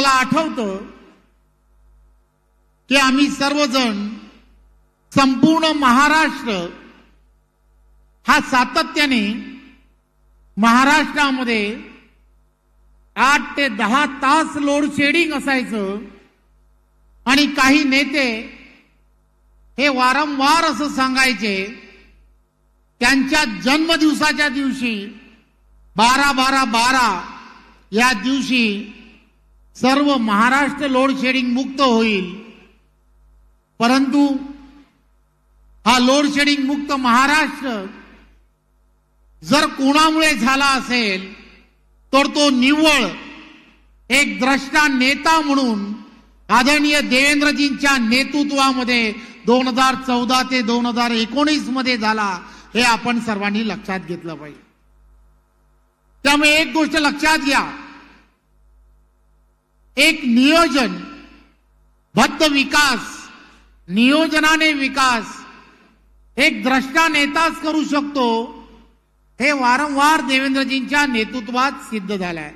मला आठवतं की आम्ही सर्वजण संपूर्ण महाराष्ट्र हा सातत्याने महाराष्ट्रामध्ये आठ ते दहा तास लोड शेडिंग असायचं आणि काही नेते हे वारंवार असं सांगायचे त्यांच्या जन्मदिवसाच्या दिवशी बारा बारा बारा या दिवशी सर्व महाराष्ट्र लोड शेडिंग मुक्त होईल. परंतु हा लोड शेडिंग मुक्त महाराष्ट्र जर कोणामुळे झाला असेल तर तो निव्वळ एक द्रष्टा नेता म्हणून आदरणीय देवेंद्रजींच्या नेतृत्वामध्ये दोन हजार चौदा ते दोन हजार एकोणीसमध्ये झाला हे आपण सर्वांनी लक्षात घेतलं पाहिजे. त्यामुळे एक गोष्ट लक्षात घ्या. एक नियोजन बद्ध विकास नियोजनाने विकास. एक द्रष्टा नेताच करू शकतो. हे वारंवार देवेंद्रजींच्या नेतृत्वात सिद्ध झालंय.